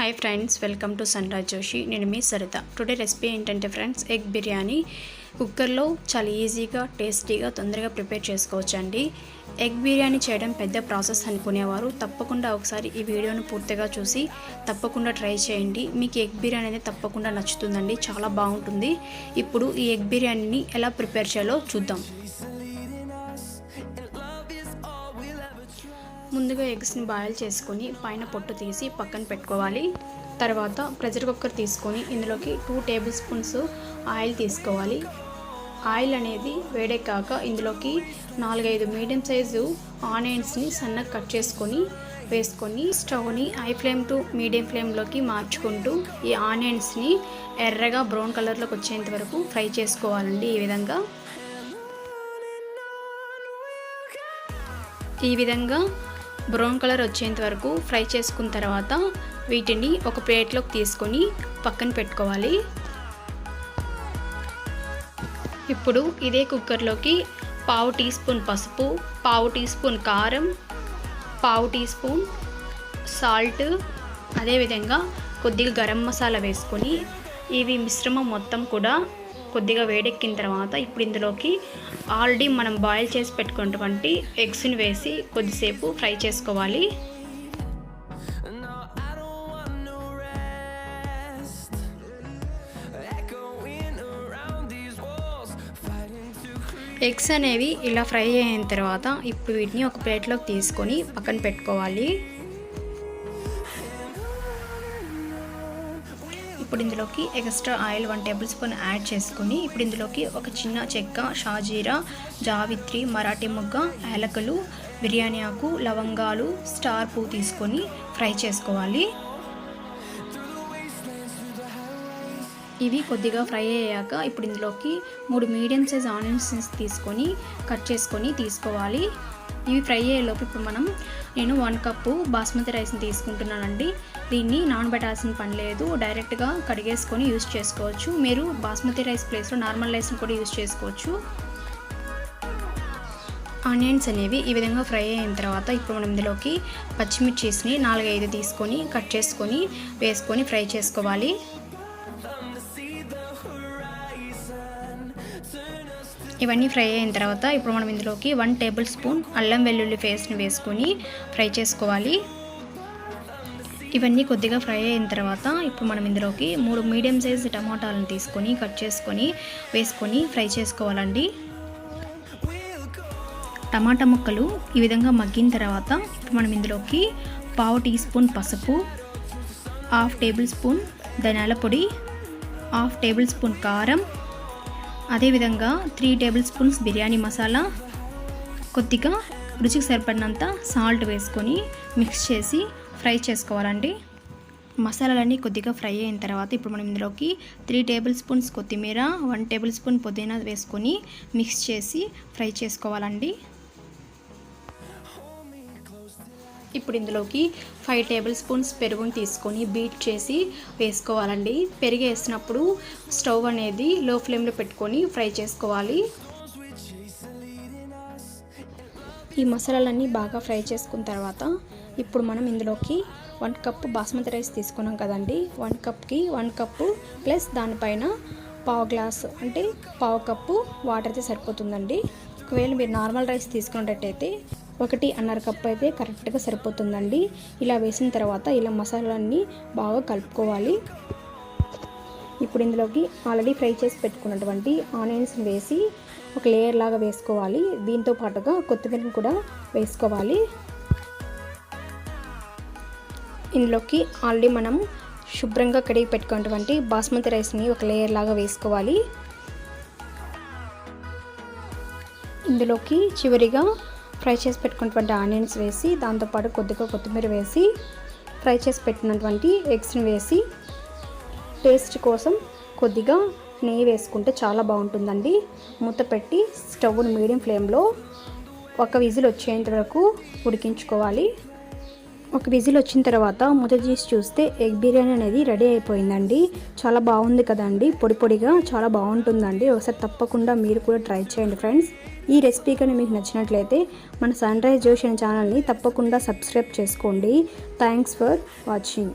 Hi friends welcome to Sunraj Joshi. నేను మీ Saritha. Today recipe ఏంటంటే ఫ్రెండ్స్ ఎగ్ బిర్యానీ. కుక్కర్లో చాలా ఈజీగా టేస్టీగా తొందరగా ప్రిపేర్ చేసుకోవచ్చు అండి ఎగ్ బిర్యానీ చేయడం పెద్ద ప్రాసెస్ అనుకునేవారు. తప్పకుండా ఒకసారి ఈ వీడియోను పూర్తిగా చూసి తప్పకుండా ట్రై చేయండి. మీకు ఎగ్ బిర్యానీ అనేది తప్పకుండా నచ్చుతుందండి. చాలా బాగుంటుంది. ఇప్పుడు ఈ ఎగ్ బిర్యానీని ఎలా ప్రిపేర్ చేయాలో చూద్దాం. ముందుగా ఎగ్స్ని బాయిల్ చేసుకొని పైన పొట్టు తీసి పక్కన పెట్టుకోవాలి. తర్వాత ప్రెషర్ కుక్కర్ తీసుకొని ఇందులోకి టూ టేబుల్ స్పూన్స్ ఆయిల్ తీసుకోవాలి. ఆయిల్ అనేది వేడెక్కాక ఇందులోకి నాలుగైదు మీడియం సైజు ఆనియన్స్ని సన్నగా కట్ చేసుకొని వేసుకొని స్టవ్ని హై ఫ్లేమ్ టు మీడియం ఫ్లేమ్లోకి మార్చుకుంటూ ఈ ఆనియన్స్ని ఎర్రగా బ్రౌన్ కలర్లోకి వచ్చేంత వరకు ఫ్రై చేసుకోవాలండి ఈ విధంగా. ఈ విధంగా బ్రౌన్ కలర్ వచ్చేంత వరకు ఫ్రై చేసుకున్న తర్వాత వీటిని ఒక ప్లేట్లోకి తీసుకొని పక్కన పెట్టుకోవాలి. ఇప్పుడు ఇదే కుక్కర్లోకి పావు టీ స్పూన్ పసుపు పావు టీ స్పూన్ కారం పావు టీ స్పూన్ సాల్ట్ అదేవిధంగా కొద్దిగా గరం మసాలా వేసుకొని ఇవి మిశ్రమం మొత్తం కూడా కొద్దిగా వేడెక్కిన తర్వాత ఇప్పుడు ఇందులోకి ఆల్రెడీ మనం బాయిల్ చేసి పెట్టుకున్నటువంటి ఎగ్స్ని వేసి కొద్దిసేపు ఫ్రై చేసుకోవాలి. ఎగ్స్ అనేవి ఇలా ఫ్రై అయిన తర్వాత ఇప్పుడు వీటిని ఒక ప్లేట్లోకి తీసుకొని పక్కన పెట్టుకోవాలి. ఇప్పుడు ఇందులోకి extra oil one tablespoon add చేసుకొని ఇప్పుడు ఇందులోకి ఒక చిన్న చెక్క షాజీరా జావిత్రి మరాఠీ మొగ్గ యాలకులు బిర్యానీ ఆకు లవంగాలు స్టార్ పువ్వు తీసుకొని ఫ్రై చేసుకోవాలి. ఇవి కొద్దిగా ఫ్రై అయ్యాక ఇప్పుడు ఇందులోకి మూడు మీడియం సైజ్ ఆనియన్స్ తీసుకొని కట్ చేసుకొని తీసుకోవాలి. ఇవి ఫ్రై అయ్యేలోపు ఇప్పుడు మనం నేను వన్ కప్పు బాస్మతి రైస్ని తీసుకుంటున్నానండి. దీన్ని నానబెట్టాల్సిన పని లేదు. డైరెక్ట్గా కడిగేసుకొని యూజ్ చేసుకోవచ్చు. మీరు బాస్మతి రైస్ ప్లేస్లో నార్మల్ రైస్ని కూడా యూజ్ చేసుకోవచ్చు. ఆనియన్స్ అనేవి ఈ విధంగా ఫ్రై అయిన తర్వాత ఇప్పుడు మనం ఇందులోకి పచ్చిమిర్చిస్ని నాలుగైదు తీసుకొని కట్ చేసుకొని వేసుకొని ఫ్రై చేసుకోవాలి. ఇవన్నీ ఫ్రై అయిన తర్వాత ఇప్పుడు మనం ఇందులోకి వన్ టేబుల్ స్పూన్ అల్లం వెల్లుల్లి పేస్ట్ని వేసుకొని ఫ్రై చేసుకోవాలి. ఇవన్నీ కొద్దిగా ఫ్రై అయిన తర్వాత ఇప్పుడు మనం ఇందులోకి మూడు మీడియం సైజ్ టమాటాలను తీసుకొని కట్ చేసుకొని వేసుకొని ఫ్రై చేసుకోవాలండి. టమాటా ముక్కలు ఈ విధంగా మగ్గిన తర్వాత ఇప్పుడు మనం ఇందులోకి పావు టీ స్పూన్ పసుపు హాఫ్ టేబుల్ స్పూన్ ధనియాల పొడి హాఫ్ టేబుల్ స్పూన్ కారం అదేవిధంగా three tablespoons biryani masala కొద్దిగా రుచికి సరిపడినంత సాల్ట్ వేసుకొని మిక్స్ చేసి ఫ్రై చేసుకోవాలండి. మసాలాలన్నీ కొద్దిగా ఫ్రై అయిన తర్వాత ఇప్పుడు మనం ఇందులోకి త్రీ టేబుల్ స్పూన్స్ కొత్తిమీర వన్ టేబుల్ స్పూన్ పుదీనా వేసుకొని మిక్స్ చేసి ఫ్రై చేసుకోవాలండి. ఇప్పుడు ఇందులోకి ఫైవ్ టేబుల్ స్పూన్స్ పెరుగుని తీసుకొని బీట్ చేసి వేసుకోవాలండి. పెరుగు వేసినప్పుడు స్టవ్ అనేది లో ఫ్లేమ్లో పెట్టుకొని ఫ్రై చేసుకోవాలి. ఈ మసాలాలన్నీ బాగా ఫ్రై చేసుకున్న తర్వాత ఇప్పుడు మనం ఇందులోకి వన్ కప్ బాస్మతి రైస్ తీసుకున్నాం కదండి. వన్ కప్కి వన్ కప్పు ప్లస్ దానిపైన పావు గ్లాస్ అంటే పావు కప్పు వాటర్ అయితే సరిపోతుందండి. ఒకవేళ మీరు నార్మల్ రైస్ తీసుకున్నట్టయితే ఒకటి అన్నర కప్ అయితే కరెక్ట్గా సరిపోతుందండి. ఇలా వేసిన తర్వాత ఇలా మసాలాన్ని బాగా కలుపుకోవాలి. ఇప్పుడు ఇందులోకి ఆల్రెడీ ఫ్రై చేసి పెట్టుకున్నటువంటి ఆనియన్స్ వేసి ఒక లేయర్ లాగా వేసుకోవాలి. దీంతో పాటుగా కొత్తిమీరని కూడా వేసుకోవాలి. ఇందులోకి ఆల్రెడీ మనం శుభ్రంగా కడిగి పెట్టుకున్నటువంటి బాస్మతి రైస్ని ఒక లేయర్ లాగా వేసుకోవాలి. ఇందులోకి చివరిగా ఫ్రై చేసి పెట్టుకున్నటువంటి ఆనియన్స్ వేసి దాంతోపాటు కొద్దిగా కొత్తిమీర వేసి ఫ్రై చేసి పెట్టినటువంటి ఎగ్స్ని వేసి టేస్ట్ కోసం కొద్దిగా నెయ్యి వేసుకుంటే చాలా బాగుంటుందండి. మూత పెట్టి స్టవ్ను మీడియం ఫ్లేమ్లో ఒక విజిల్ వచ్చేంత వరకు ఉడికించుకోవాలి. ఒక విజిల్ వచ్చిన తర్వాత మూత తీసి చూస్తే ఎగ్ బిర్యానీ అనేది రెడీ అయిపోయిందండి. చాలా బాగుంది కదండి పొడి పొడిగా చాలా బాగుంటుందండి. ఒకసారి తప్పకుండా మీరు కూడా ట్రై చేయండి ఫ్రెండ్స్. ఈ రెసిపీ కానీ మీకు నచ్చినట్లయితే మన సన్ రైజ్ జోషన్ ఛానల్ని తప్పకుండా సబ్స్క్రైబ్ చేసుకోండి. Thanks for watching